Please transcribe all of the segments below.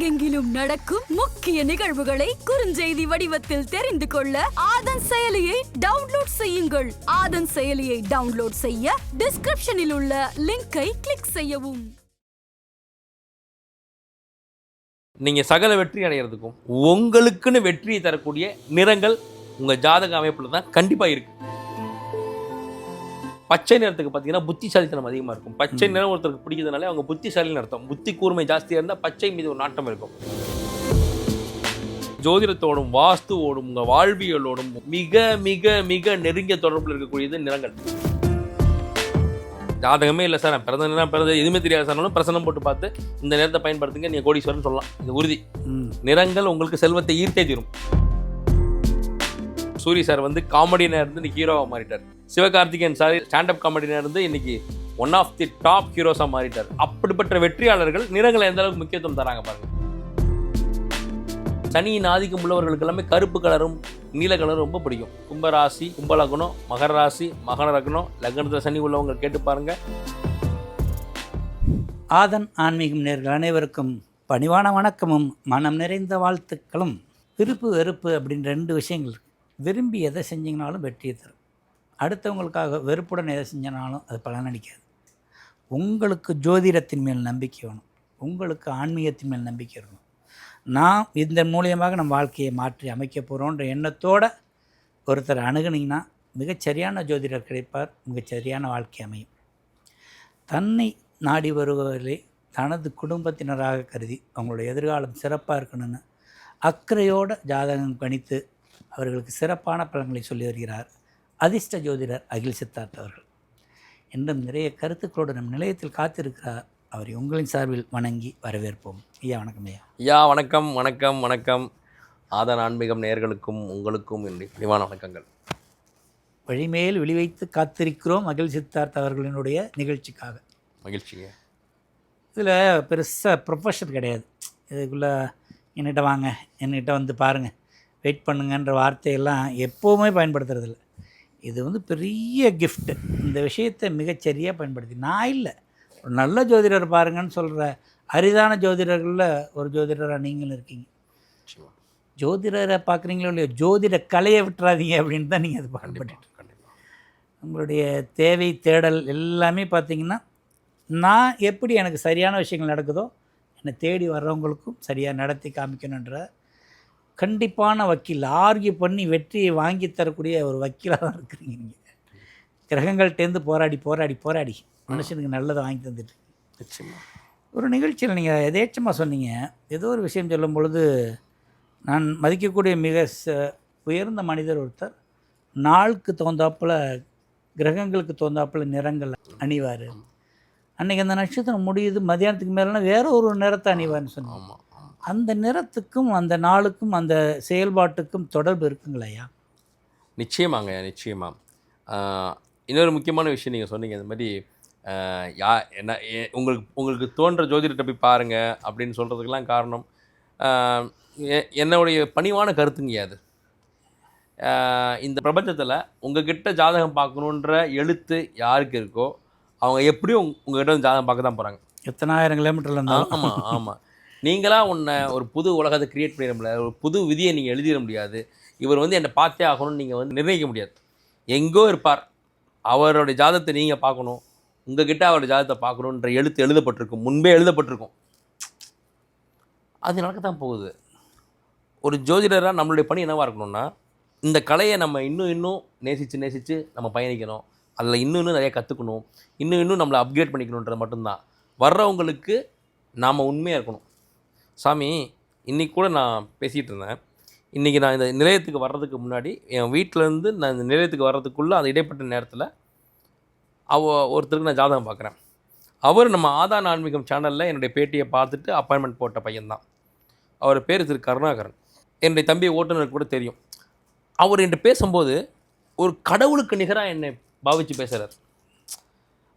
உலகெங்கிலும் நடக்கும் முக்கிய நிகழ்வுகளை குறுஞ்செய்தி வடிவத்தில் தெரிந்து கொள்ள ஆதன் செயலியை டவுன்லோட் செய்யுங்கள். ஆதன் செயலியை டவுன்லோட் செய்ய டிஸ்கிரிப்ஷனில் உள்ள லிங்கை கிளிக் செய்யவும். நீங்கள் சகல வெற்றி அடைகிறதுக்கும் உங்களுக்குன்னு வெற்றியை தரக்கூடிய நிறங்கள் உங்கள் ஜாதக அமைப்பில் தான் கண்டிப்பாக இருக்கு. பச்சை நிறத்துக்கு பார்த்தீங்கன்னா புத்திசாலித்தனம் அதிகமாக இருக்கும். பச்சை நிறம் ஒருத்தருக்கு பிடிக்கிறதுனால அவங்க புத்திசாலின்னு அர்த்தம். புத்தி கூர்மை ஜாஸ்தியாக இருந்தால் பச்சை மீது ஒரு நாட்டம் இருக்கும். ஜோதிடத்தோடும் வாஸ்துவோடும் உங்கள் வாழ்வியலோடும் மிக மிக மிக நெருங்கிய தொடர்பில் இருக்கக்கூடியது நிறங்கள். ஜாதகமே இல்லை சார். நான் பிறந்த நேரம் பிறந்த எதுவுமே தெரியாது சார்னாலும் பிரசனம் போட்டு பார்த்து இந்த நேரத்தை பயன்படுத்துங்க நீங்கள் கோடீஸ்வரன் சொல்லலாம். இது உறுதி. நிறங்கள் உங்களுக்கு செல்வத்தை ஈர்த்தே தீரும். சூரி சார் வந்து காமெடியனாக இருந்து ஹீரோவாக மாறிட்டார். சிவகார்த்திகேயன் சார் ஸ்டாண்டப் காமெடியிலிருந்து இன்னைக்கு ஒன் ஆஃப் தி டாப் ஹீரோஸாக மாறிட்டார். அப்படிப்பட்ட வெற்றியாளர்கள் நிறங்களை எந்த அளவுக்கு முக்கியத்துவம் தராங்க பாருங்க. சனியின் ஆதிக்கம் உள்ளவர்களுக்கு எல்லாமே கருப்பு கலரும் நீல கலரும் ரொம்ப பிடிக்கும். கும்பராசி கும்பலக்னம் மகர ராசி மகர லக்னம் லக்னத்தில் சனி உள்ளவங்க கேட்டு பாருங்க. ஆதன் ஆன்மீகம் நேர்கள் அனைவருக்கும் பணிவான வணக்கமும் மனம் நிறைந்த வாழ்த்துக்களும். விருப்பு வெறுப்பு அப்படின்னு ரெண்டு விஷயங்கள் விரும்பி எதை செஞ்சீங்கனாலும் வெற்றியை தரும். அடுத்தவங்களுக்காக வெறுப்புடன் எதை செஞ்சனாலும் அது பலனளிக்காது உங்களுக்கு ஜோதிடத்தின் மேல் நம்பிக்கை வேணும். உங்களுக்கு ஆன்மீகத்தின் மேல் நம்பிக்கை இருக்கணும். நான் இந்த மூலியமாக நம்ம வாழ்க்கையை மாற்றி அமைக்க போகிறோன்ற எண்ணத்தோடு ஒருத்தர் அணுகுனீங்கன்னா மிகச்சரியான ஜோதிடர் கிடைப்பார். மிகச்சரியான வாழ்க்கை அமையும். தன்னை நாடி வருபவர்களை தனது குடும்பத்தினராக கருதி அவங்களுடைய எதிர்காலம் சிறப்பாக இருக்கணும்னு அக்கறையோட ஜாதகம் கணித்து அவர்களுக்கு சிறப்பான பலன்களை சொல்லி வருகிறார். அதிர்ஷ்ட ஜோதிடர் அகில் சித்தார்த் அவர்கள். இன்னும் நிறைய கருத்துக்களோடு நம் நிலையத்தில் காத்திருக்கிறார். அவரை உங்களின் சார்பில் வணங்கி வரவேற்போம். ஐயா வணக்கம் ஐயா. ஐயா வணக்கம் வணக்கம் வணக்கம். ஆதன் ஆன்மீகம் நேயர்களுக்கும் உங்களுக்கும் என்னுடைய பணிவான வணக்கங்கள். வழிமேல் விழிவைத்து காத்திருக்கிறோம் அகில் சித்தார்த் அவர்களினுடைய நிகழ்ச்சிக்காக. மகிழ்ச்சிங்க. இதில் பெருசாக ப்ரொஃபஷன் கிடையாது. இதுக்குள்ளே என்கிட்ட வாங்க என்கிட்ட வந்து பாருங்கள் வெயிட் பண்ணுங்கன்ற வார்த்தையெல்லாம் எப்போவுமே பயன்படுத்துறதில்ல. இது வந்து பெரிய கிஃப்ட்டு இந்த விஷயத்தை மிகச்சரியாக பயன்படுத்தி. நான் இல்லை. ஒரு நல்ல ஜோதிடர் பாருங்கன்னு சொல்கிற அரிதான ஜோதிடர்களில் ஒரு ஜோதிடராக நீங்களும் இருக்கீங்க. ஜோதிடரை பார்க்குறீங்களோ இல்லையோ ஜோதிட கலையை விட்டுறாதீங்க அப்படின்னு தான் நீங்கள் அது கண்டிப்பா உங்களுடைய தேவை தேடல் எல்லாமே பார்த்தீங்கன்னா நான் எப்படி எனக்கு சரியான விஷயங்கள் நடக்குதோ என்னை தேடி வர்றவங்களுக்கும் சரியாக நடத்தி காமிக்கணுன்ற கண்டிப்பான வக்கீல் ஆர்கியூ பண்ணி வெற்றியை வாங்கி தரக்கூடிய ஒரு வக்கீலாக தான் இருக்கிறீங்க நீங்கள் கிரகங்கள்டேருந்து போராடி போராடி போராடி மனுஷனுக்கு நல்லதை வாங்கி தந்துட்டு நிச்சயமா. ஒரு நிகழ்ச்சியில் நீங்கள் எதேச்சமாக சொன்னீங்க. ஏதோ ஒரு விஷயம் சொல்லும் பொழுது நான் மதிக்கக்கூடிய மிக ச உயர்ந்த மனிதர் ஒருத்தர் நாளுக்கு தகுந்தாப்புல கிரகங்களுக்கு தகுந்தாப்புல நிறங்கள் அணிவார். அன்னைக்கு அந்த நட்சத்திரம் முடியுது மதியானத்துக்கு மேலேனா வேற ஒரு நிறத்தை அணிவார்னு ஆமாம் அந்த நிறத்துக்கும் அந்த நாளுக்கும் அந்த செயல்பாட்டுக்கும் தொடர்பு இருக்குங்களையா நிச்சயமாங்க நிச்சயமா. ஆஹ், இன்னொரு முக்கியமான விஷயம் நீங்கள் சொன்னீங்க இந்த மாதிரி யா என்ன உங்களுக்கு உங்களுக்கு தோன்ற ஜோதிடத்தை போய் பாருங்க அப்படின்னு சொல்கிறதுக்கெல்லாம் காரணம். என்னுடைய பணிவான கருத்துங்க அது. இந்த பிரபஞ்சத்தில் உங்ககிட்ட ஜாதகம் பார்க்கணுன்ற எழுத்து யாருக்கு இருக்கோ அவங்க எப்படியும் உங்க- உங்ககிட்ட வந்து ஜாதகம் பார்க்க தான் போகிறாங்க எத்தனாயிரம் கிலோமீட்டரில் இருந்தாலும். ஆமாம் ஆமாம் நீங்களாக உன்னை ஒரு புது உலகத்தை கிரியேட் பண்ணிட முடியாது. ஒரு புது விதியை நீங்கள் எழுதிட முடியாது. இவர் வந்து என்னை பார்த்தே ஆகணும்னு நீங்கள் வந்து நிர்ணயிக்க முடியாது. எங்கோ இருப்பார். அவருடைய ஜாதத்தை நீங்கள் பார்க்கணும். உங்ககிட்ட அவருடைய ஜாதத்தை பார்க்கணுன்ற எழுத்து எழுதப்பட்டிருக்கும். முன்பே எழுதப்பட்டிருக்கும். அது நடக்கத்தான் போகுது. ஒரு ஜோதிடராக நம்மளுடைய பணி என்னவாக இருக்கணும்னா இந்த கலையை நம்ம இன்னும் இன்னும் நேசித்து நேசித்து நம்ம பயணிக்கணும். அதில் இன்னும் இன்னும் நிறைய கற்றுக்கணும் இன்னும் இன்னும் நம்மளை அப்கிரேட் பண்ணிக்கணுன்றது மட்டும்தான். வர்றவங்களுக்கு நாம் உண்மையாக இருக்கணும். சாமி இன்னைக்கு கூட நான் பேசிகிட்டு இருந்தேன். இன்றைக்கி நான் இந்த நிலையத்துக்கு வர்றதுக்கு முன்னாடி என் வீட்டிலேருந்து நான் இந்த நிலையத்துக்கு வர்றதுக்குள்ளே அந்த இடைப்பட்ட நேரத்தில் அவ ஒருத்தருக்கு நான் ஜாதகம் பார்க்குறேன் அவர் நம்ம ஆதான் ஆன்மீகம் சேனலில் என்னுடைய பேட்டியை பார்த்துட்டு அப்பாயின்மெண்ட் போட்ட பையன்தான். அவர் பேர் திரு கருணாகரன். என்னுடைய தம்பி ஓட்டுநருக்கு கூட தெரியும். அவர் என்கிட்ட பேசும்போது ஒரு கடவுளுக்கு நிகராக என்னை பாவிச்சு பேசுகிறார்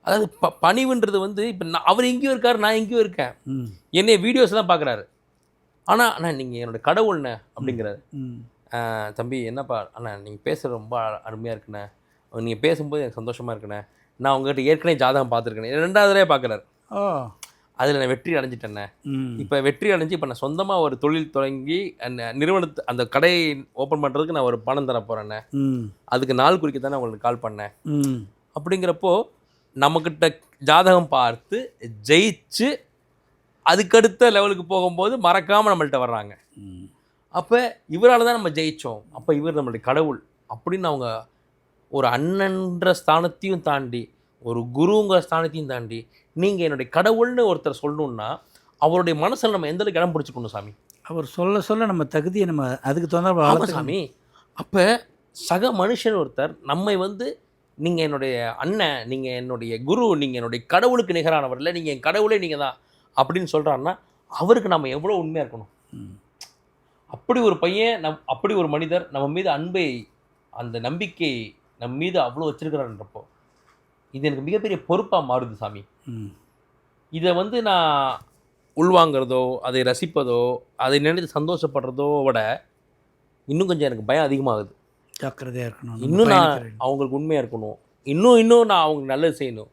அதாவது ப பணிவுன்றது வந்து இப்போ நான் அவர் எங்கேயோ இருக்கார் நான் எங்கேயோ இருக்கேன். ம். என்னைய வீடியோஸ் தான் பார்க்குறாரு ஆனால் அண்ணா நீங்கள் என்னோட கடவுள்ண்ணே அப்படிங்கிறாரு. ம். "ஆஹ், தம்பி என்னப்பா அண்ணா நீங்கள் பேசுகிறது ரொம்ப அருமையாக இருக்குண்ணே. நீங்கள் பேசும்போது எனக்கு சந்தோஷமாக இருக்குண்ணே. நான் உங்ககிட்ட ஏற்கனவே ஜாதகம் பார்த்துருக்கேன். ரெண்டாவது தடவை பார்க்குறாரு. அதில் நான் வெற்றி அடைஞ்சிட்டேனே ம். இப்போ வெற்றி அடைஞ்சு இப்போ நான் சொந்தமாக ஒரு தொழில் தொடங்கி நிறுவனத்தை அந்த கடையை ஓப்பன் பண்ணுறதுக்கு நான் ஒரு பணம் தர போகிறேன்னே ம். அதுக்கு நாள் குறிக்க தானே உங்களுக்கு கால் பண்ணேன். அப்படிங்கிறப்போ நம்மக்கிட்ட ஜாதகம் பார்த்து ஜெயிச்சு அதுக்கடுத்த லெவலுக்கு போகும்போது மறக்காமல் நம்மள்ட்ட வர்றாங்க. அப்போ இவரால் தான் நம்ம ஜெயித்தோம் அப்போ இவர் நம்மளுடைய கடவுள் அப்படின்னு அவங்க ஒரு அண்ணன்ற ஸ்தானத்தையும் தாண்டி ஒரு குருங்கிற ஸ்தானத்தையும் தாண்டி நீங்கள் என்னுடைய கடவுள்னு ஒருத்தர் சொல்லணுன்னா அவருடைய மனசில் நம்ம எந்த அளவுக்கு இடம் பிடிச்சிக்கணும் சாமி? அவர் சொல்ல சொல்ல நம்ம தகுதியை நம்ம அதுக்கு தகுந்த சாமி. அப்போ சக மனுஷன் ஒருத்தர் நம்மை வந்து நீங்கள் என்னுடைய அண்ணன் நீங்கள் என்னுடைய குரு நீங்கள் என்னுடைய கடவுளுக்கு நிகரானவர் இல்லை நீங்கள் என் கடவுளே நீங்கள் தான் அப்படின்னு சொல்கிறாருன்னா அவருக்கு நம்ம எவ்வளோ உண்மையாக இருக்கணும். அப்படி ஒரு பையன் நம் அப்படி ஒரு மனிதர் நம்ம மீது அன்பை அந்த நம்பிக்கை நம் மீது அவ்வளோ வச்சிருக்கிறான்றப்போ இது எனக்கு மிகப்பெரிய பொறுப்பாக மாறுது சாமி. இதை வந்து நான் உள்வாங்கிறதோ அதை ரசிப்பதோ அதை நினைத்து சந்தோஷப்படுறதோ விட இன்னும் கொஞ்சம் எனக்கு பயம் அதிகமாகுது. ஜாக்கிரதையாக இருக்கணும் நம்ம இன்னும் நான் அவங்களுக்கு உண்மையாக இருக்கணும். இன்னும் இன்னும் நான் அவங்களுக்கு நல்லது செய்யணும்.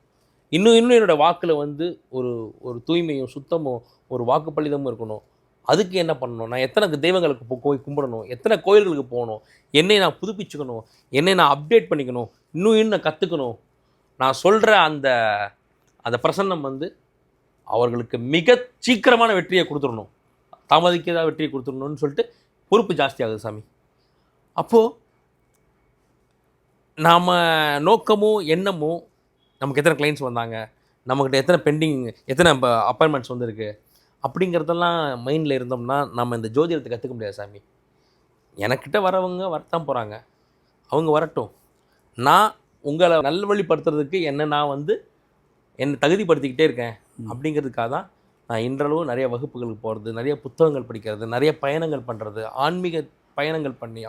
இன்னும் இன்னும் என்னோட வாக்கில் வந்து ஒரு ஒரு தூய்மையும் சுத்தமும் ஒரு வாக்குப்பளிதமும் இருக்கணும். அதுக்கு என்ன பண்ணணும்? நான் எத்தனை தெய்வங்களுக்கு போய் கும்பிடணும்? எத்தனை கோயில்களுக்கு போகணும்? என்னை நான் புதுப்பிச்சுக்கணும்? என்னை நான் அப்டேட் பண்ணிக்கணும்? இன்னும் இன்னும் நான் கற்றுக்கணும் நான் சொல்கிற அந்த அந்த பிரசன்னம் வந்து அவர்களுக்கு மிக சீக்கிரமான வெற்றியை கொடுத்துடணும். தாமதிக்காத வெற்றியை கொடுத்துடணும்னு சொல்லிட்டு பொறுப்பு ஜாஸ்தியாகுது சாமி. அப்போது நாம் நோக்கமும் எண்ணமும் நமக்கு எத்தனை கிளைண்ட்ஸ் வந்தாங்க? நம்மக்கிட்ட எத்தனை பெண்டிங் எத்தனை அப்பாயின்மெண்ட்ஸ் வந்திருக்கு? அப்படிங்கிறதெல்லாம் மைண்டில் இருந்தோம்னா நம்ம இந்த ஜோதிடத்தை கற்றுக்க முடியாது சாமி. எனக்கிட்ட வரவங்க வரத்தான் போகிறாங்க அவங்க வரட்டும். நான் உங்களை நல்வழிப்படுத்துறதுக்கு என்ன நான் வந்து என்னை தகுதிப்படுத்திக்கிட்டே இருக்கேன். அப்படிங்கிறதுக்காக தான் நான் இன்றளவு நிறைய வகுப்புகளுக்கு போகிறது நிறைய புத்தகங்கள் படிக்கிறது நிறைய பயணங்கள் பண்ணுறது ஆன்மீக பயணங்கள் பண்ணி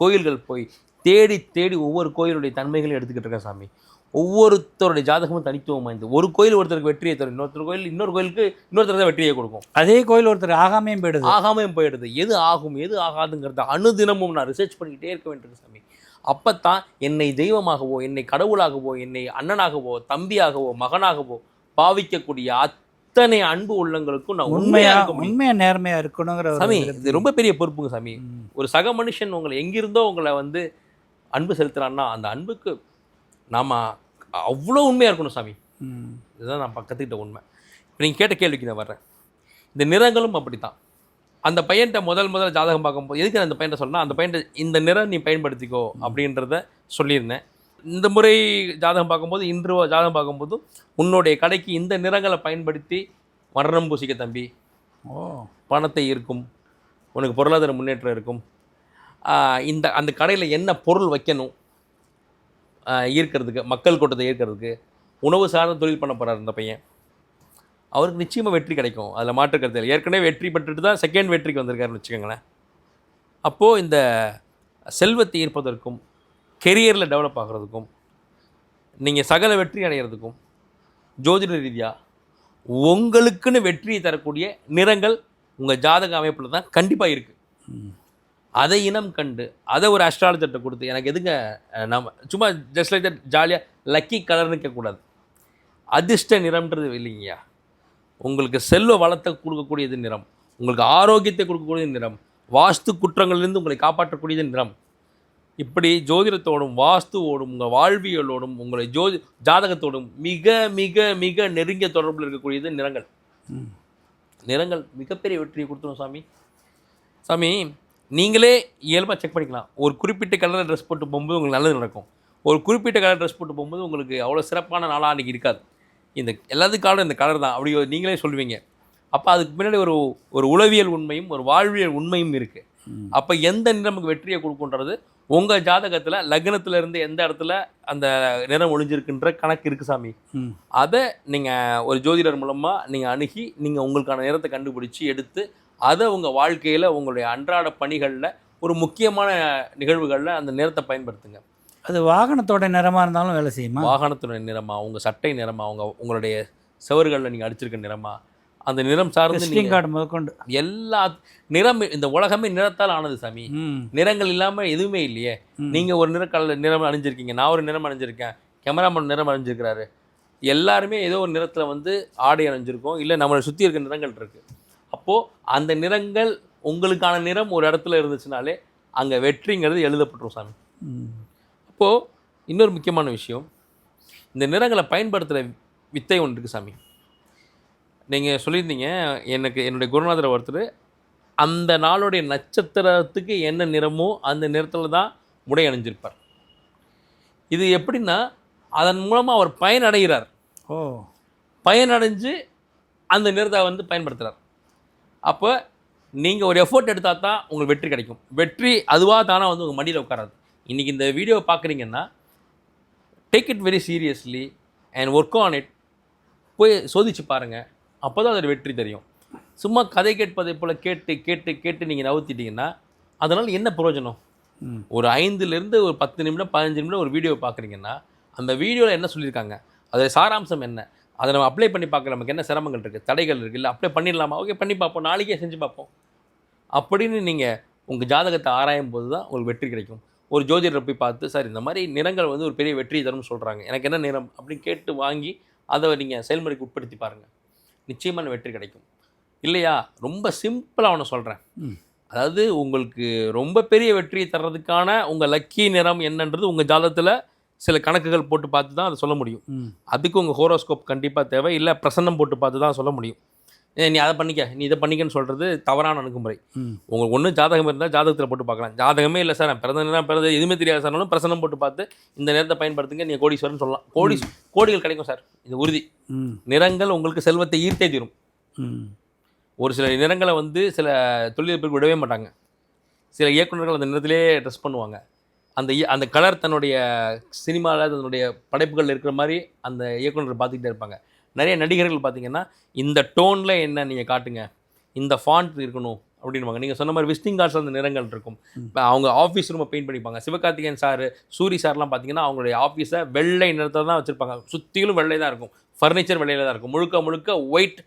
கோயில்கள் போய் தேடி தேடி ஒவ்வொரு கோயிலுடைய தன்மைகளையும் எடுத்துக்கிட்டு இருக்கேன் சாமி. ஒவ்வொருத்தருடைய ஜாதகமும் தனித்துவம் வாய்ந்தது. ஒரு கோயில் ஒருத்தருக்கு வெற்றியை தரும் இன்னொருத்தர் கோயில் இன்னொரு கோயிலுக்கு இன்னொருத்தர் தான் வெற்றியை கொடுக்கும். அதே கோயில் ஒருத்தர் ஆகாமையும் போயிடுது. ஆகாமையும் போயிடுது. எது ஆகும் எது ஆகாதுங்கிறத அனுதினமும் நான் ரிசர்ச் பண்ணிக்கிட்டே இருக்க வேண்டியது சாமி. அப்பத்தான் என்னை தெய்வமாகவோ என்னை கடவுளாகவோ என்னை அண்ணனாகவோ தம்பியாகவோ மகனாகவோ பாவிக்கக்கூடிய அத்தனை அன்பு உள்ளங்களுக்கும் நான் உண்மையா உண்மையா நேர்மையா இருக்கணுங்கிற சாமி. இது ரொம்ப பெரிய பொறுப்புங்க சாமி. ஒரு சக மனுஷன் உங்களை எங்கிருந்தோ உங்களை வந்து அன்பு செலுத்துறான்னா அந்த அன்புக்கு நாம அவ்வளோ உண்மையாக இருக்கணும் சாமி. இதுதான் நான் கற்றுக்கிட்ட உண்மை. இப்போ நீங்கள் கேட்ட கேள்விக்கு நான் வர்றேன். இந்த நிறங்களும் அப்படித்தான். அந்த பையன்கிட்ட முதல் முதல் ஜாதகம் பார்க்கும்போது எதுக்கு அந்த பையன்ட்ட சொன்னா அந்த பையன்ட்ட இந்த நிறம் நீ பயன்படுத்திக்கோ அப்படின்றத சொல்லியிருந்தேன். இந்த முறை ஜாதகம் பார்க்கும்போது இன்று ஜாதகம் பார்க்கும்போது உன்னுடைய கடைக்கு இந்த நிறங்களை பயன்படுத்தி வர்ணம் பூசிக்க தம்பி. ஓ. பணத்தை ஈர்க்கும். உனக்கு பொருளாதார முன்னேற்றம் இருக்கும். இந்த அந்த கடையில் என்ன பொருள் வைக்கணும்? ஈர்க்கிறதுக்கு மக்கள் கூட்டத்தை ஈர்க்கிறதுக்கு உணவு சார்ந்த தொழில் பண்ண போகிறார் இந்த பையன். அவருக்கு நிச்சயமாக வெற்றி கிடைக்கும். அதில் மாற்றுக்கிறது இல்லை. ஏற்கனவே வெற்றி பெற்றுட்டு தான் செகண்ட் வெற்றிக்கு வந்திருக்காருன்னு வச்சுக்கோங்களேன். அப்போது இந்த செல்வத்தை ஈர்ப்பதற்கும் கெரியரில் டெவலப் ஆகிறதுக்கும் நீங்கள் சகல வெற்றி அடைகிறதுக்கும் ஜோதிட ரீதியாக உங்களுக்குன்னு வெற்றியை தரக்கூடிய நிறங்கள் உங்கள் ஜாதக அமைப்பில் தான் கண்டிப்பாக இருக்குது அதை இனம் கண்டு அதை ஒரு அஸ்ட்ராலஜர்கிட்ட கொடுத்து எனக்கு எதுங்க நம்ம சும்மா ஜஸ்ட் லைக் தட் ஜாலியாக லக்கி கலர்னு கேட்கக்கூடாது. அதிர்ஷ்ட நிறம்ன்றது இல்லைங்கய்யா. உங்களுக்கு செல்வ வளத்தை கொடுக்கக்கூடியது நிறம் உங்களுக்கு ஆரோக்கியத்தை கொடுக்கக்கூடியது நிறம் வாஸ்து குற்றங்களிலிருந்து உங்களை காப்பாற்றக்கூடியது நிறம். இப்படி ஜோதிடத்தோடும் வாஸ்துவோடும் உங்கள் வாழ்வியலோடும் உங்களை ஜோதி ஜாதகத்தோடும் மிக மிக மிக நெருங்கிய தொடர்பில் இருக்கக்கூடியது நிறங்கள். நிறங்கள் மிகப்பெரிய வெற்றியை கொடுத்துரும் சாமி. சாமி நீங்களே இயல்பாக செக் பண்ணிக்கலாம். ஒரு குறிப்பிட்ட கலரில் ட்ரெஸ் போட்டு போகும்போது உங்களுக்கு நல்லது நடக்கும். ஒரு குறிப்பிட்ட கலர் ட்ரெஸ் போட்டு போகும்போது உங்களுக்கு அவ்வளோ சிறப்பான நாளாக அன்றைக்கி இருக்காது. இந்த எல்லாத்துக்காலும் இந்த கலர் தான். அப்படி நீங்களே சொல்லுவீங்க. அப்போ அதுக்கு பின்னாடி ஒரு ஒரு உளவியல் உண்மையும் ஒரு வாழ்வியல் உண்மையும் இருக்குது. அப்போ எந்த நிறம் நமக்கு வெற்றியை கொடுக்குன்றது உங்கள் ஜாதகத்தில் லக்னத்துல இருந்து எந்த இடத்துல அந்த நிறம் ஒளிஞ்சிருக்குன்ற கணக்கு இருக்குது சாமி. அதை நீங்கள் ஒரு ஜோதிடர் மூலமாக நீங்கள் அணுகி நீங்கள் உங்களுக்கான நேரத்தை கண்டுபிடிச்சி எடுத்து அதை உங்கள் வாழ்க்கையில் உங்களுடைய அன்றாட பணிகளில் ஒரு முக்கியமான நிகழ்வுகளில் அந்த நேரத்தை பயன்படுத்துங்க. அது வாகனத்தோட நிறமா இருந்தாலும் வேலை செய்யுமா? வாகனத்துடைய நிறமா உங்கள் சட்டை நிறமா உங்க உங்களுடைய சுவர்களில் நீங்கள் அடிச்சிருக்க நிறமா அந்த நிறம் சார்ந்து கார்டு முதற்கொண்டு. எல்லா நிறம் இந்த உலகமே நிறத்தால் ஆனது சாமி. நிறங்கள் இல்லாமல் எதுவுமே இல்லையே. நீங்கள் ஒரு நிற கலர் நிறம் அணிஞ்சிருக்கீங்க நான் ஒரு நிறம் அணிஞ்சிருக்கேன் கேமராமேன் நிறம் அணிஞ்சிருக்கிறாரு. எல்லாருமே ஏதோ ஒரு நிறத்தில் வந்து ஆடை அணிஞ்சிருக்கோம் இல்லை நம்மளை சுற்றி இருக்க நிறங்கள் இருக்குது அப்போது அந்த நிறங்கள் உங்களுக்கான நிறம் ஒரு இடத்துல இருந்துச்சுனாலே அங்கே வெற்றிங்கிறது எழுதப்பட்டுரும் சாமி. அப்போது இன்னொரு முக்கியமான விஷயம். இந்த நிறங்களை பயன்படுத்துகிற வித்தை ஒன்று இருக்குது சாமி. நீங்கள் சொல்லியிருந்தீங்க எனக்கு என்னுடைய குருநாதர் ஒருத்தர் அந்த நாளுடைய நட்சத்திரத்துக்கு என்ன நிறமோ அந்த நிறத்தில் தான் உடை அணிஞ்சிருப்பார். இது எப்படின்னா அதன் மூலமாக அவர் பயனடைகிறார். ஓ. பயனடைஞ்சு அந்த நிறத்தை வந்து பயன்படுத்துகிறார் அப்போ நீங்கள் ஒரு எஃபோர்ட் எடுத்தால் தான் உங்களுக்கு வெற்றி கிடைக்கும். வெற்றி அதுவாக தானே வந்து உங்கள் மடியில் உட்காராது. இன்றைக்கி இந்த வீடியோவை பார்க்குறீங்கன்னா take it very seriously and work on it போய் சோதிச்சு பாருங்கள் அப்போ தான் அதோட வெற்றி தெரியும். சும்மா கதை கேட்பதை போல் கேட்டு கேட்டு கேட்டு நீங்கள் நவுத்திட்டீங்கன்னா அதனால் என்ன பிரயோஜனம்? ஒரு ஐந்துலேருந்து ஒரு பத்து நிமிடம் பதினஞ்சு நிமிடம் ஒரு வீடியோ பார்க்குறீங்கன்னா அந்த வீடியோவில் என்ன சொல்லியிருக்காங்க? அதோட சாராம்சம் என்ன? அதை நம்ம அப்ளை பண்ணி பார்க்க நமக்கு என்ன சிரமங்கள் இருக்குது தடைகள் இருக்குது இல்லை அப்ளை பண்ணிடலாமா? ஓகே பண்ணி பார்ப்போம். நாளைக்கே செஞ்சு பார்ப்போம். அப்படின்னு நீங்கள் உங்கள் ஜாதகத்தை ஆராயும் போது தான் உங்களுக்கு வெற்றி கிடைக்கும். ஒரு ஜோதிடரை போய் பார்த்து சார் இந்த மாதிரி நிறங்கள் வந்து ஒரு பெரிய வெற்றி தரும்னு சொல்கிறாங்க எனக்கு என்ன நிறம்? அப்படின்னு கேட்டு வாங்கி அதை நீங்கள் செயல்முறைக்கு உட்படுத்தி பாருங்கள் நிச்சயமான வெற்றி கிடைக்கும். இல்லையா? ரொம்ப சிம்பிளாக ஒன்று சொல்கிறேன் அதாவது உங்களுக்கு ரொம்ப பெரிய வெற்றியை தர்றதுக்கான உங்கள் லக்கி நிறம் என்னன்றது உங்கள் ஜாதகத்தில் சில கணக்குகள் போட்டு பார்த்து தான் அதை சொல்ல முடியும். அதுக்கு உங்கள் ஹோரோஸ்கோப் கண்டிப்பாக தேவை. இல்லை பிரசன்னம் போட்டு பார்த்து தான் சொல்ல முடியும். நீ அதை பண்ணிக்க. நீ இதை பண்ணிக்கன்னு சொல்கிறது தவறான அணுகுமுறை. உங்களுக்கு ஒன்றும் ஜாதகம் இருந்தால் ஜாதகத்தில் போட்டு பார்க்கலாம். ஜாதகமே இல்லை சார். நான் பிறந்த நேரம் பிறந்த எதுவுமே தெரியாது சார்னாலும் பிரசன்னம் போட்டு பார்த்து இந்த நேரத்தை பயன்படுத்துங்க. நீங்கள் கோடீஸ்வரன் சொல்லலாம். கோடி கோடிகள் கிடைக்கும் சார். இது உறுதி. நிறங்கள் உங்களுக்கு செல்வத்தை ஈர்த்தே தீரும். ஒரு சில நிறங்களை வந்து சில தொழிலதிபர்கள் விடவே மாட்டாங்க. சில இயக்குனர்கள் அந்த நிறத்திலே ட்ரெஸ் பண்ணுவாங்க. அந்த அந்த கலர் தன்னுடைய சினிமாவில் தன்னுடைய படைப்புகள் இருக்கிற மாதிரி அந்த இயக்குனர்கள் பார்த்துக்கிட்டே இருப்பாங்க. நிறைய நடிகர்கள் பார்த்தீங்கன்னா இந்த டோனில் என்ன நீங்கள் காட்டுங்க இந்த ஃபாண்ட் இருக்கணும் அப்படின்வாங்க நீங்கள் சொன்ன மாதிரி விசிட்டிங் கார்ட்ஸ் அந்த நிறங்கள் இருக்கும். இப்போ அவங்க ஆஃபீஸ் ரூமை பெயிண்ட் பண்ணிப்பாங்க. சிவகார்த்திகேயன் சார் சூரி சார்லாம் பார்த்தீங்கன்னா அவங்களுடைய ஆஃபீஸை வெள்ளை நிறத்தை தான் வச்சுருப்பாங்க. சுற்றிலும் வெள்ளை தான் இருக்கும். ஃபர்னிச்சர் வெள்ளையில் தான் இருக்கும். முழுக்க முழுக்க ஒயிட்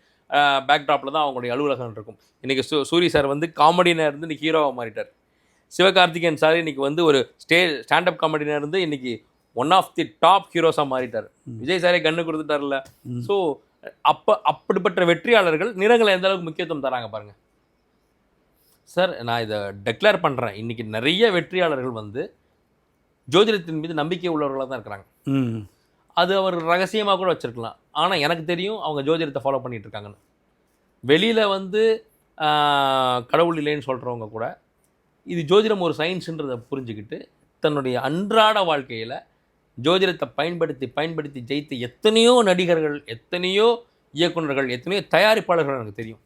பேக்ட்ராப்பில் தான் அவங்களுடைய அலுவலகம் இருக்கும். இன்றைக்கி சூ சூரி சார் வந்து காமெடியாக இருந்து இன்றைக்கி ஹீரோவாக மாறிட்டார். சிவகார்த்திகேயன் சார் இன்றைக்கி வந்து ஒரு ஸ்டே ஸ்டாண்டப் காமெடியாக இருந்து இன்றைக்கி ஒன் ஆஃப் தி டாப் ஹீரோஸாக மாறிட்டார். விஜய் சாரே கண்ணு கொடுத்துட்டார்ல ஸோ அப்போ அப்படிப்பட்ட வெற்றியாளர்கள் நிறங்களை எந்த அளவுக்கு முக்கியத்துவம் தராங்க பாருங்கள் சார் நான் இதை டெக்ளேர் பண்ணுறேன் இன்றைக்கி நிறைய வெற்றியாளர்கள் வந்து ஜோதிடத்தின் மீது நம்பிக்கை உள்ளவர்களாக தான் இருக்கிறாங்க. அது அவர் ரகசியமாக கூட வச்சுருக்கலாம். ஆனால் எனக்கு தெரியும் அவங்க ஜோதிடத்தை ஃபாலோ பண்ணிட்டு இருக்காங்கன்னு. வெளியில் வந்து கடவுள் இல்லைன்னு சொல்கிறவங்க கூட இது ஜோதிடம் ஒரு சயின்ஸுன்றதை புரிஞ்சுக்கிட்டு தன்னுடைய அன்றாட வாழ்க்கையில் ஜோதிடத்தை பயன்படுத்தி பயன்படுத்தி ஜெயித்த எத்தனையோ நடிகர்கள் எத்தனையோ இயக்குனர்கள் எத்தனையோ தயாரிப்பாளர்கள் எனக்கு தெரியும்.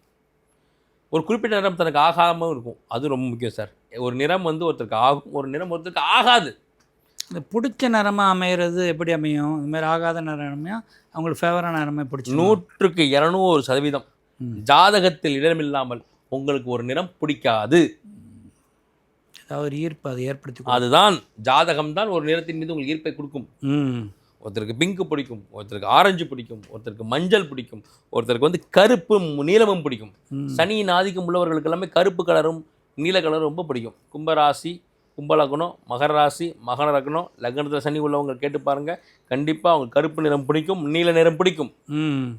ஒரு குறிப்பிட்ட நிறம் தனக்கு ஆகாமல் இருக்கும். அது ரொம்ப முக்கியம் சார். ஒரு நிறம் வந்து ஒருத்தருக்கு ஆகும் ஒரு நிறம் ஒருத்தருக்கு ஆகாது. இந்த பிடிச்ச நிறமாக அமையிறது எப்படி அமையும்? இந்த மாதிரி ஆகாத நிறமையா அவங்களுக்கு ஃபேவரான நிறமே பிடிச்சி நூற்றுக்கு இரநூறு சதவீதம். ஜாதகத்தில் இடமில்லாமல் உங்களுக்கு ஒரு நிறம் பிடிக்காது. ஏதாவது ஒரு ஈர்ப்பு அதை ஏற்படுத்தி அதுதான் ஜாதகம் தான் ஒரு நிறத்தின் மீது உங்களுக்கு ஈர்ப்பை கொடுக்கும். ம். ஒருத்தருக்கு பிங்க் பிடிக்கும் ஒருத்தருக்கு ஆரஞ்சு பிடிக்கும் ஒருத்தருக்கு மஞ்சள் பிடிக்கும் ஒருத்தருக்கு வந்து கருப்பும் நீலமும் பிடிக்கும். சனியின் ஆதிக்கம் உள்ளவர்களுக்கு எல்லாமே கருப்பு கலரும் நீல கலரும் ரொம்ப பிடிக்கும். கும்பராசி கும்பலக்னம் மகர ராசி மகர லக்னம் லக்னத்தில் சனி உள்ளவங்க கேட்டு பாருங்க. கண்டிப்பாக அவங்க கருப்பு நிறம் பிடிக்கும் நீல நிறம் பிடிக்கும். ம்.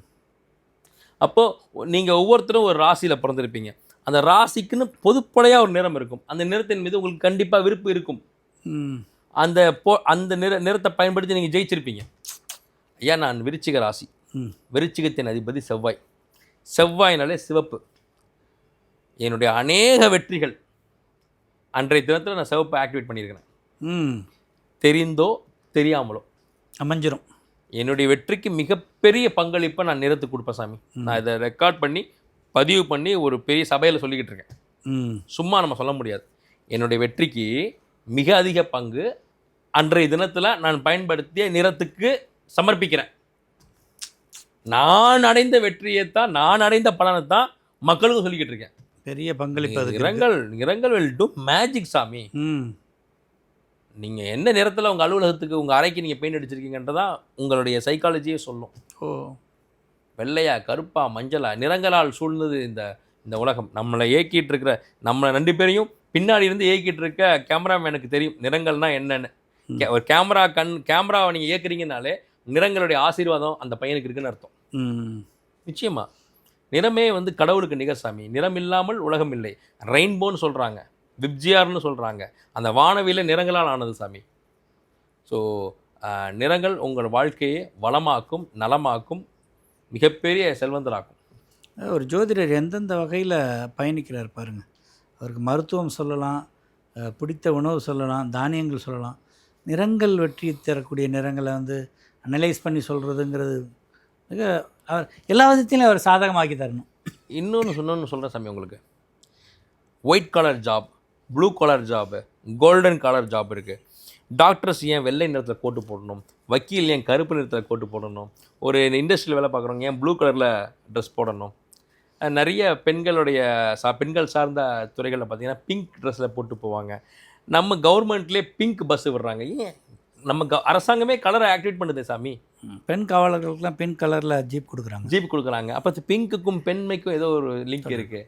அப்போது நீங்கள் ஒவ்வொருத்தரும் ஒரு ராசியில் பிறந்திருப்பீங்க. அந்த ராசிக்குன்னு பொதுப்படையாக ஒரு நிறம் இருக்கும். அந்த நிறத்தின் மீது உங்களுக்கு கண்டிப்பாக விருப்பு இருக்கும். ம். அந்த பொ அந்த நிற நிறத்தை பயன்படுத்தி நீங்கள் ஜெயிச்சிருப்பீங்க. ஐயா நான் விருச்சிக ராசி. ம். விருச்சிகத்தின் அதிபதி செவ்வாய். செவ்வாய்னாலே சிவப்பு. என்னுடைய அநேக வெற்றிகள். அன்றைய தினத்தில் நான் சிவப்பை ஆக்டிவேட் பண்ணியிருக்கிறேன். ம். தெரிந்தோ தெரியாமலோ. அமைஞ்சிரும். என்னுடைய வெற்றிக்கு மிகப்பெரிய பங்களிப்பை நான் நிறத்துக்கு கொடுப்பேன் சாமி. நான் இதை ரெக்கார்ட் பண்ணி பதிவு பண்ணி ஒரு பெரிய சபையில் சொல்லிக்கிட்டு இருக்கேன். ம். சும்மா நம்ம சொல்ல முடியாது. என்னுடைய வெற்றிக்கு மிக அதிக பங்கு அன்றைய தினத்தில் நான் பயன்படுத்திய நிறத்துக்கு சமர்ப்பிக்கிறேன். நான் அடைந்த வெற்றியை தான் நான் அடைந்த பலனை தான் மக்களுக்கும் சொல்லிக்கிட்டு இருக்கேன். பெரிய பங்களிப்பு இருக்கு. நிறங்கள் நிறங்கள் வில் டு மேஜிக் சாமி. ம். நீங்கள் என்ன நிறத்தில் உங்கள் அலுவலகத்துக்கு உங்கள் அறைக்கு நீங்கள் பெயிண்ட் அடிச்சிருக்கீங்கன்றதான் உங்களுடைய சைக்காலஜியே சொல்லும். ஓ. வெள்ளையா கருப்பா மஞ்சளா நிறங்களால் சூழ்ந்தது இந்த இந்த உலகம். நம்மளை இயக்கிட்டு இருக்கிற நம்மளை ரெண்டு பேரையும் பின்னாடி இருந்து இயக்கிட்டு இருக்க கேமராமேனுக்கு தெரியும். நிறங்கள்னா என்னன்னு. ஒரு கேமரா கண் கேமராவை நீங்கள் இயக்குறீங்கனாலே நிறங்களுடைய ஆசீர்வாதம் அந்த பையனுக்கு இருக்குன்னு அர்த்தம். நிச்சயமா. நிறமே வந்து கடவுளுக்கு நிகர் சாமி. நிறம் இல்லாமல் உலகம் இல்லை. ரெயின்போன்னு சொல்கிறாங்க விப்ஜிஆர்னு சொல்கிறாங்க அந்த வானவில நிறங்களால் ஆனது சாமி. ஸோ நிறங்கள் உங்கள் வாழ்க்கையை வளமாக்கும் நலமாக்கும் மிகப்பெரிய செல்வந்தராக்கும். ஒரு ஜோதிடர் எந்தெந்த வகையில் பயணிக்கிறார் பாருங்க. அவருக்கு மருத்துவம் சொல்லலாம் பிடித்த உணவு சொல்லலாம் தானியங்கள் சொல்லலாம். நிறங்கள் வெற்றி தரக்கூடிய நிறங்களை வந்து அனலைஸ் பண்ணி சொல்கிறதுங்கிறது மிக அவர் எல்லா விதத்திலையும் அவர் சாதகமாக்கி தரணும். இன்னொன்று சொன்னோன்னு சொல்கிறேன் சாமி உங்களுக்கு. White colour job blue colour job golden colour job இருக்குது டாக்டர்ஸ் ஏன் வெள்ளை நிறத்தில் கோட்டு போடணும்? வக்கீல் ஏன் கருப்பு நிறத்தில் கோட்டு போடணும்? ஒரு இண்டஸ்ட்ரியில் வேலை பார்க்குறவங்க ஏன் ப்ளூ கலரில் ட்ரெஸ் போடணும்? நிறைய பெண்களுடைய சா பெண்கள் சார்ந்த துறைகளில் பார்த்தீங்கன்னா பிங்க் ட்ரெஸ்ஸில் போட்டு போவாங்க. நம்ம கவர்மெண்ட்லேயே பிங்க் பஸ் விடுறாங்க. ஏன்? நம்ம க அரசாங்கமே கலரை ஆக்டிவேட் பண்ணுது சாமி. பெண் காவலர்களுக்கெல்லாம் பெண் கலரில் ஜீப் கொடுக்குறாங்க. ஜீப் கொடுக்குறாங்க. அப்போ பிங்க்குக்கும் பெண்மைக்கும் ஏதோ ஒரு லிங்க் இருக்குது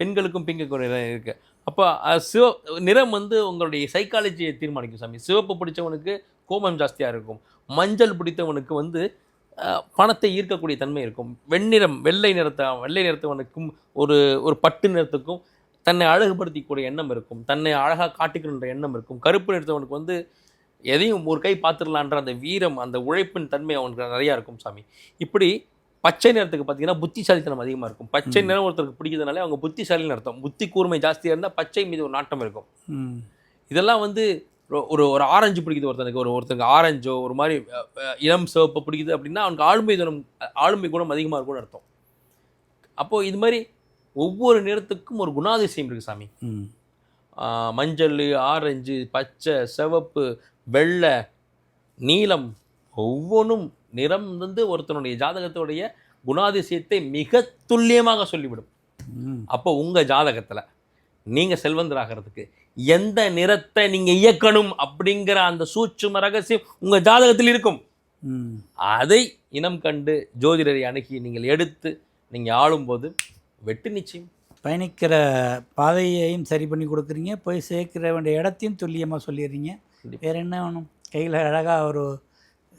பெண்களுக்கும் பிங்குக்கும் நிறம் இருக்குது அப்போ சிவ நிறம் வந்து உங்களுடைய சைக்காலஜியை தீர்மானிக்கும் சாமி. சிவப்பு பிடிச்சவனுக்கு கோபம் ஜாஸ்தியாக இருக்கும். மஞ்சள் பிடித்தவனுக்கு வந்து பணத்தை ஈர்க்கக்கூடிய தன்மை இருக்கும். வெண்ணிறம் வெள்ளை நிறத்தை வெள்ளை நிறத்தவனுக்கும் ஒரு ஒரு பட்டு நிறத்துக்கும் தன்னை அழகுபடுத்திக்கூடிய எண்ணம் இருக்கும். தன்னை அழகாக காட்டிக்கணுன்ற எண்ணம் இருக்கும். கருப்பு நிறத்தவனுக்கு வந்து எதையும் ஒரு கை பார்த்துடலான்ற அந்த வீரம் அந்த உழைப்பின் தன்மை அவனுக்கு நிறையா இருக்கும் சாமி. இப்படி பச்சை நிறத்துக்கு பார்த்தீங்கன்னா புத்திசாலித்தனம் அதிகமாக இருக்கும். பச்சை நிறம் ஒருத்தருக்கு பிடிக்கிறதுனால அவங்க புத்திசாலின்னு அர்த்தம். புத்தி கூர்மை ஜாஸ்தியாக இருந்தால் பச்சை மீது ஒரு நாட்டம் இருக்கும். இதெல்லாம் வந்து ஒரு- ஒரு ஆரஞ்சு பிடிக்குது ஒருத்தனுக்கு. ஒரு ஒருத்தனுக்கு ஆரஞ்சோ ஒரு மாதிரி இளம் சிவப்பு பிடிக்குது அப்படின்னா அவனுக்கு ஆளுமை குணம் ஆளுமை குணம் அதிகமாக இருக்கும்னு அர்த்தம். அப்போது இது மாதிரி ஒவ்வொரு நிறத்துக்கும் ஒரு குணாதிசயம் இருக்குது சாமி. மஞ்சள் ஆரஞ்சு பச்சை சிவப்பு வெள்ளை நீலம் ஒவ்வொன்றும் நிறம் வந்து ஒருத்தனுடைய ஜாதகத்துடைய குணாதிசயத்தை மிக துல்லியமாக சொல்லிவிடும். அப்போ உங்கள் ஜாதகத்தில் நீங்கள் செல்வந்தராகிறதுக்கு எந்த நிறத்தை நீங்கள் இயக்கணும் அப்படிங்கிற அந்த சூட்சும ரகசியம் உங்கள் ஜாதகத்தில் இருக்கும். அதை இனம் கண்டு ஜோதிடரை அணுகி நீங்கள் எடுத்து நீங்கள் ஆளும்போது வெட்டு நிச்சயம். பயணிக்கிற பாதையையும் சரி பண்ணி கொடுக்குறீங்க போய் சேர்க்கிற வேண்டிய இடத்தையும் துல்லியமாக சொல்லிடுறீங்க. வேறு என்ன வேணும்? கையில் அழகாக ஒரு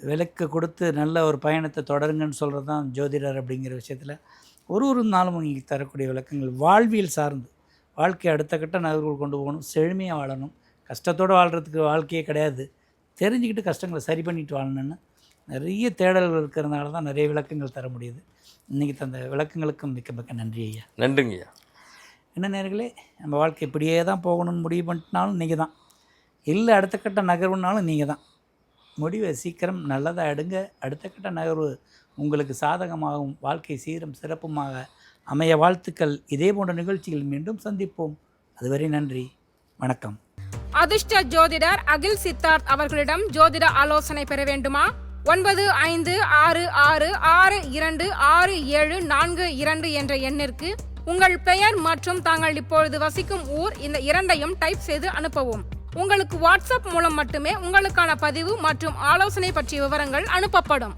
விளக்கு கொடுத்து நல்ல ஒரு பயணத்தை தொடருங்கன்னு சொல்கிறது தான் ஜோதிடர் அப்படிங்கிற விஷயத்தில் ஒரு ஒரு நாளும் உங்களுக்கு தரக்கூடிய விளக்கங்கள் வாழ்வியல் சார்ந்து. வாழ்க்கை அடுத்த கட்ட நகர்வுகள் கொண்டு போகணும் செழுமையாக வாழணும். கஷ்டத்தோடு வாழ்கிறதுக்கு வாழ்க்கையே கிடையாது. தெரிஞ்சுக்கிட்டு கஷ்டங்களை சரி பண்ணிட்டு வாழணும்னு நிறைய தேடல்கள் இருக்கிறதுனால தான் நிறைய விளக்கங்கள் தர முடியுது. இன்றைக்கி தந்த விளக்கங்களுக்கும் மிக்க மிக்க நன்றி ஐயா. நன்றிங்கய்யா என்ன நேர்களே நம்ம வாழ்க்கை இப்படியே தான் போகணும்னு முடிவு பண்ணிட்டுனாலும் நீங்கள் தான் இல்லை அடுத்த கட்ட நகர்வுனாலும் நீங்கள் தான் முடிவை சீக்கிரம் நல்லதாக எடுங்க. அடுத்த கட்ட நகர்வு உங்களுக்கு சாதகமாகவும் வாழ்க்கை சீரும் சிறப்புமாக அமைய வாழ்த்துக்கள். இதே போன்ற நிகழ்ச்சிகள் மீண்டும் சந்திப்போம். அதுவரை நன்றி. வணக்கம். அதிர்ஷ்ட ஜோதிடர் அகில் சித்தார்த் அவர்களிடம் ஜோதிட ஆலோசனை பெற வேண்டுமா? ஒன்பது ஐந்து ஆறு ஆறு ஆறு இரண்டு ஆறு ஏழு நான்கு இரண்டு என்ற எண்ணிற்கு உங்கள் பெயர் மற்றும் தாங்கள் இப்பொழுது வசிக்கும் ஊர் இந்த இரண்டையும் டைப் செய்து அனுப்பவும். உங்களுக்கு வாட்ஸ்அப் மூலம் மட்டுமே உங்களுக்கான பதிவு மற்றும் ஆலோசனை பற்றிய விவரங்கள் அனுப்பப்படும்.